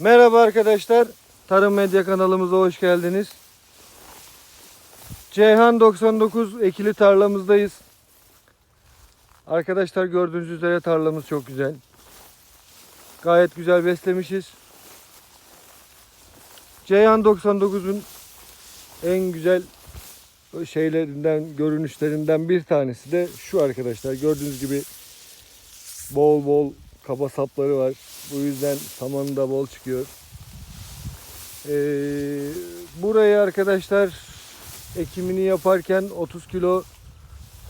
Merhaba arkadaşlar. Tarım Medya kanalımıza hoş geldiniz. Ceyhan 99 ekili tarlamızdayız. Arkadaşlar gördüğünüz üzere tarlamız çok güzel. Gayet güzel beslemişiz. Ceyhan 99'un en güzel şeylerinden, görünüşlerinden bir tanesi de şu arkadaşlar. Gördüğünüz gibi bol bol kaba sapları var. Bu yüzden samanı da bol çıkıyor. Ee, burayı arkadaşlar ekimini yaparken 30 kilo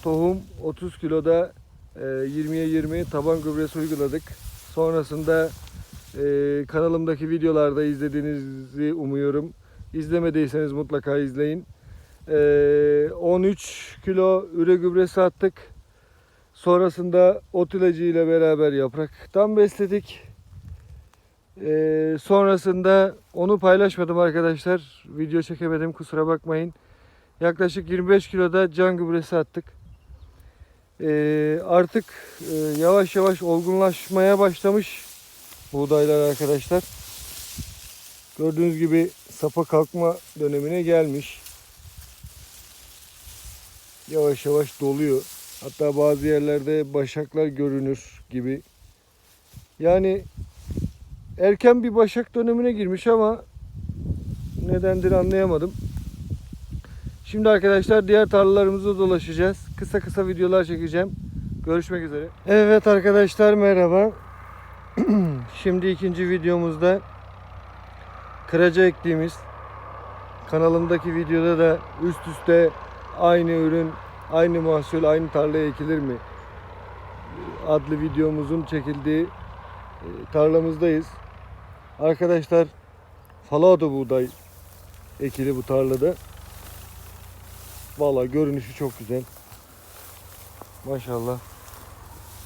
tohum, 30 kilo da e, 20'ye 20 taban gübresi uyguladık. Sonrasında e, kanalımdaki videolarda izlediğinizi umuyorum. İzlemediyseniz mutlaka izleyin. E, 13 kilo üre gübresi attık. Sonrasında ot ilacı ile beraber yapraktan besledik. Ee, sonrasında onu paylaşmadım arkadaşlar. Video çekemedim kusura bakmayın. Yaklaşık 25 kiloda can gübresi attık. Ee, artık e, yavaş yavaş olgunlaşmaya başlamış buğdaylar arkadaşlar. Gördüğünüz gibi sapa kalkma dönemine gelmiş. Yavaş yavaş doluyor. Hatta bazı yerlerde başaklar görünür gibi. Yani erken bir başak dönemine girmiş ama nedendir anlayamadım. Şimdi arkadaşlar diğer tarlalarımızda dolaşacağız. Kısa kısa videolar çekeceğim. Görüşmek üzere. Evet arkadaşlar merhaba. Şimdi ikinci videomuzda kıraca ektiğimiz kanalımdaki videoda da üst üste aynı ürün aynı mahsul aynı tarlaya ekilir mi? adlı videomuzun çekildiği e, tarlamızdayız. Arkadaşlar falado buğday ekili bu tarlada. Valla görünüşü çok güzel. Maşallah.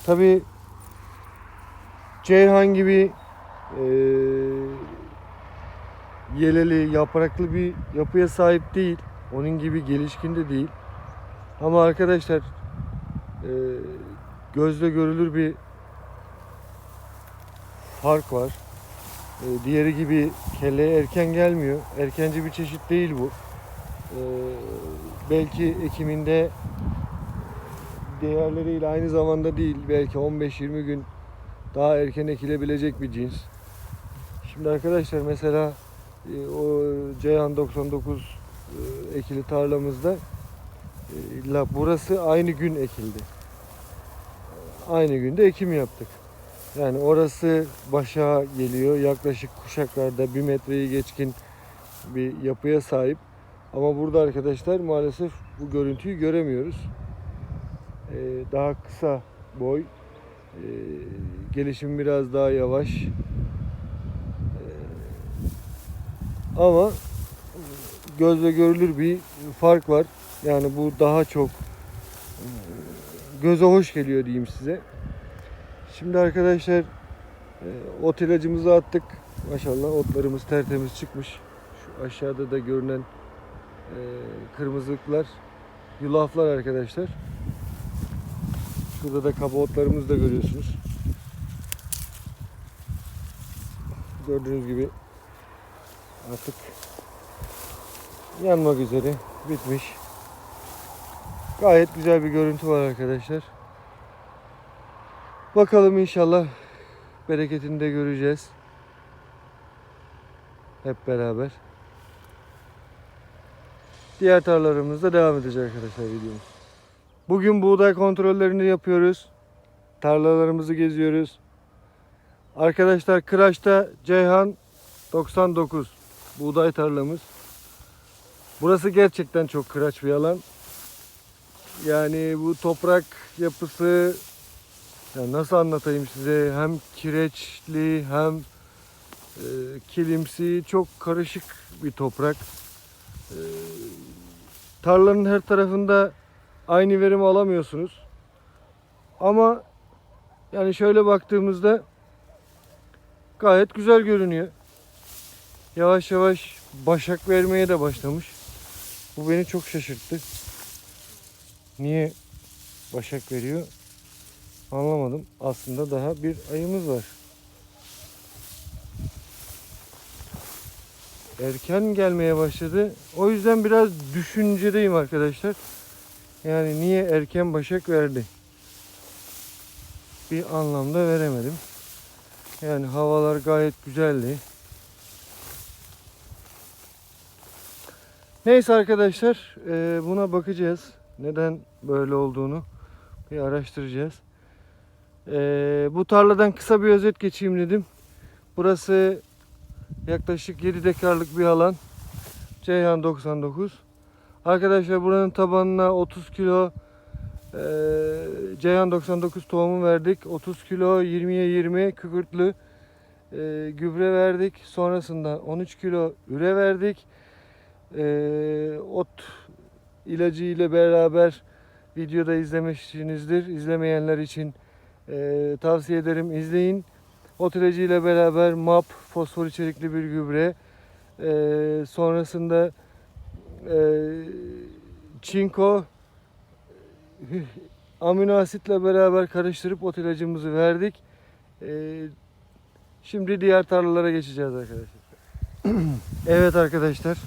Tabi Ceyhan gibi e, yeleli, yapraklı bir yapıya sahip değil. Onun gibi gelişkin de değil. Ama arkadaşlar e, gözle görülür bir fark var. E, diğeri gibi kelleye erken gelmiyor. Erkenci bir çeşit değil bu. E, belki ekiminde diğerleriyle aynı zamanda değil. Belki 15-20 gün daha erken ekilebilecek bir cins. Şimdi arkadaşlar mesela e, o Ceyhan 99 e, ekili tarlamızda e, la burası aynı gün ekildi. Aynı günde ekim yaptık. Yani orası başa geliyor. Yaklaşık kuşaklarda bir metreyi geçkin bir yapıya sahip. Ama burada arkadaşlar maalesef bu görüntüyü göremiyoruz. Ee, daha kısa boy. Ee, gelişim biraz daha yavaş. Ee, ama gözle görülür bir fark var. Yani bu daha çok e, göze hoş geliyor diyeyim size. Şimdi arkadaşlar e, ot ilacımızı attık. Maşallah otlarımız tertemiz çıkmış. Şu aşağıda da görünen e, kırmızılıklar yulaflar arkadaşlar. Şurada da kaba otlarımızı da görüyorsunuz. Gördüğünüz gibi artık yanmak üzere bitmiş. Gayet güzel bir görüntü var arkadaşlar. Bakalım inşallah bereketini de göreceğiz. Hep beraber. Diğer tarlalarımızda devam edecek arkadaşlar videomuz. Bugün buğday kontrollerini yapıyoruz. Tarlalarımızı geziyoruz. Arkadaşlar Kıraç'ta Ceyhan 99 buğday tarlamız. Burası gerçekten çok kıraç bir alan. Yani bu toprak yapısı ya nasıl anlatayım size hem kireçli hem e, kilimsi çok karışık bir toprak. E, tarlanın her tarafında aynı verimi alamıyorsunuz. Ama yani şöyle baktığımızda gayet güzel görünüyor. Yavaş yavaş başak vermeye de başlamış. Bu beni çok şaşırttı. Niye başak veriyor? Anlamadım. Aslında daha bir ayımız var. erken gelmeye başladı. O yüzden biraz düşüncedeyim arkadaşlar. Yani niye erken başak verdi? Bir anlamda veremedim. Yani havalar gayet güzeldi. Neyse arkadaşlar eee, buna bakacağız. Neden böyle olduğunu bir araştıracağız. Eee, bu tarladan kısa bir özet geçeyim dedim. Burası yaklaşık 7 dekarlık bir alan. Ceyhan 99. Arkadaşlar buranın tabanına 30 kilo eee Ceyhan 99 tohumu verdik. 30 kilo 20'ye 20 kükürtlü eee, gübre verdik. Sonrasında 13 kilo üre verdik. Eee, ot ilacı ile beraber videoda izlemişsinizdir. İzlemeyenler için eee, tavsiye ederim izleyin. Ot ilacı ile beraber MAP fosfor içerikli bir gübre. Eee, sonrasında eee çinko amino asitle beraber karıştırıp ot ilacımızı verdik. Eee, şimdi diğer tarlalara geçeceğiz arkadaşlar. evet arkadaşlar.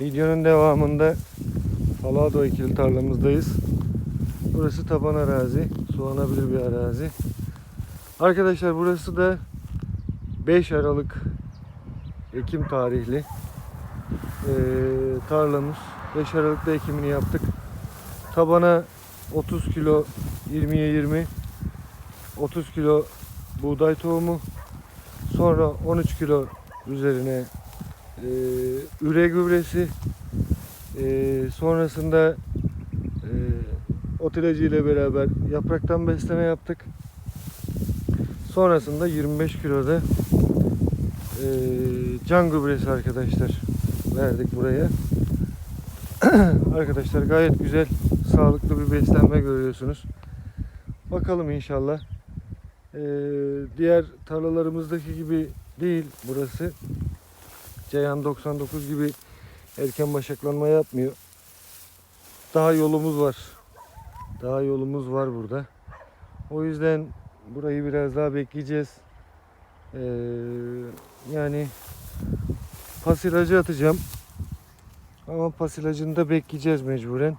Videonun devamında Falado ikili tarlamızdayız. Burası taban arazi. Sulanabilir bir arazi. Arkadaşlar burası da 5 Aralık Ekim tarihli eee, tarlamız. 5 Aralık'ta ekimini yaptık. Tabana 30 kilo 20'ye 20 30 kilo buğday tohumu sonra 13 kilo üzerine eee, üre gübresi eee, sonrasında eee ot ilacı ile beraber yapraktan besleme yaptık. Sonrasında 25 kiloda eee can gübresi arkadaşlar verdik buraya. arkadaşlar gayet güzel, sağlıklı bir beslenme görüyorsunuz. Bakalım inşallah. Eee, diğer tarlalarımızdaki gibi değil burası. Ceyhan 99 gibi erken başaklanma yapmıyor. Daha yolumuz var. Daha yolumuz var burada. O yüzden burayı biraz daha bekleyeceğiz. Ee, yani pasilajı atacağım. Ama pasilajını da bekleyeceğiz mecburen.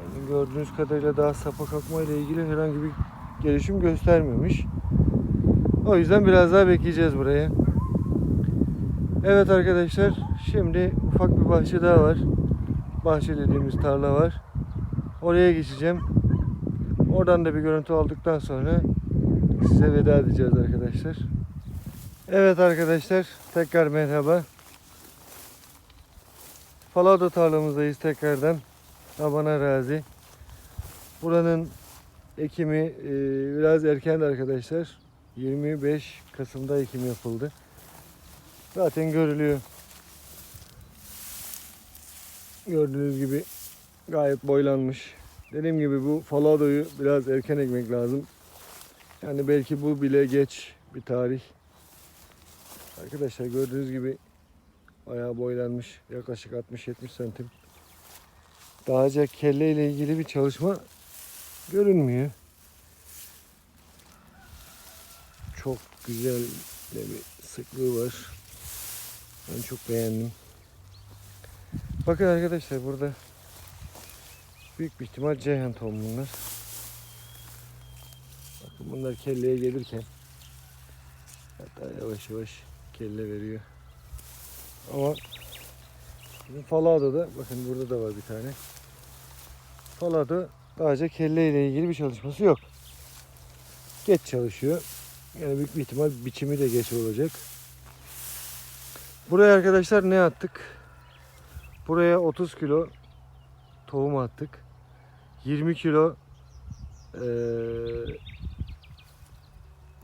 Yani gördüğünüz kadarıyla daha sapa kalkma ile ilgili herhangi bir gelişim göstermiyormuş. O yüzden biraz daha bekleyeceğiz buraya. Evet arkadaşlar şimdi ufak bir bahçe daha var. Bahçe dediğimiz tarla var. Oraya geçeceğim. Oradan da bir görüntü aldıktan sonra size veda edeceğiz arkadaşlar. Evet arkadaşlar tekrar merhaba. Falado tarlamızdayız tekrardan. Taban arazi. Buranın ekimi e, biraz erkendi arkadaşlar. 25 Kasım'da ekim yapıldı. Zaten görülüyor. Gördüğünüz gibi gayet boylanmış. Dediğim gibi bu faladoyu biraz erken ekmek lazım. Yani belki bu bile geç bir tarih. Arkadaşlar gördüğünüz gibi bayağı boylanmış. Yaklaşık 60-70 santim. Daha önce kelle ile ilgili bir çalışma görünmüyor. Çok güzel bir sıklığı var. Ben çok beğendim. Bakın arkadaşlar burada büyük bir ihtimal Ceyhan tohumu bunlar. Bakın bunlar kelleye gelirken hatta yavaş yavaş kelle veriyor. Ama bizim Falado da bakın burada da var bir tane. Falado daha önce kelle ile ilgili bir çalışması yok. Geç çalışıyor. Yani büyük bir ihtimal biçimi de geç olacak. Buraya arkadaşlar ne attık? Buraya 30 kilo tohum attık. 20 kilo eee,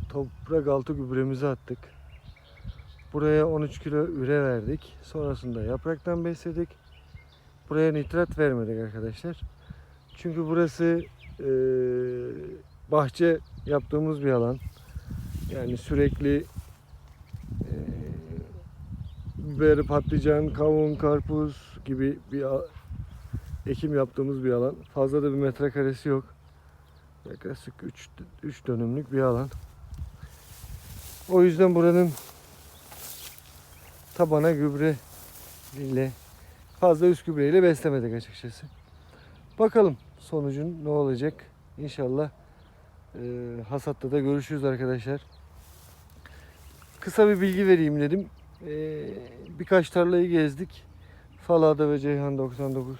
toprak altı gübremizi attık. Buraya 13 kilo üre verdik. Sonrasında yapraktan besledik. Buraya nitrat vermedik arkadaşlar. Çünkü burası eee, bahçe yaptığımız bir alan. Yani sürekli biber, patlıcan, kavun, karpuz gibi bir ekim yaptığımız bir alan. Fazla da bir metrekaresi yok. Yaklaşık 3, 3 dönümlük bir alan. O yüzden buranın tabana gübre ile fazla üst gübreyle beslemedik açıkçası. Bakalım sonucun ne olacak. İnşallah e, hasatta da görüşürüz arkadaşlar. Kısa bir bilgi vereyim dedim. E, birkaç tarlayı gezdik. Falada ve Ceyhan 99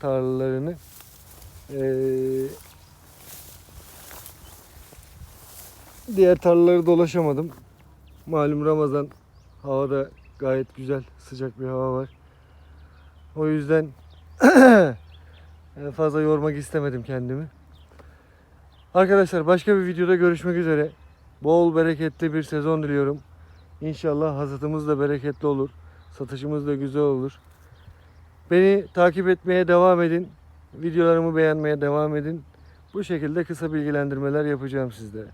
tarlalarını. E, diğer tarlaları dolaşamadım. Malum Ramazan havada gayet güzel sıcak bir hava var. O yüzden fazla yormak istemedim kendimi. Arkadaşlar başka bir videoda görüşmek üzere. Bol bereketli bir sezon diliyorum. İnşallah hasatımız da bereketli olur. Satışımız da güzel olur. Beni takip etmeye devam edin. Videolarımı beğenmeye devam edin. Bu şekilde kısa bilgilendirmeler yapacağım sizlere.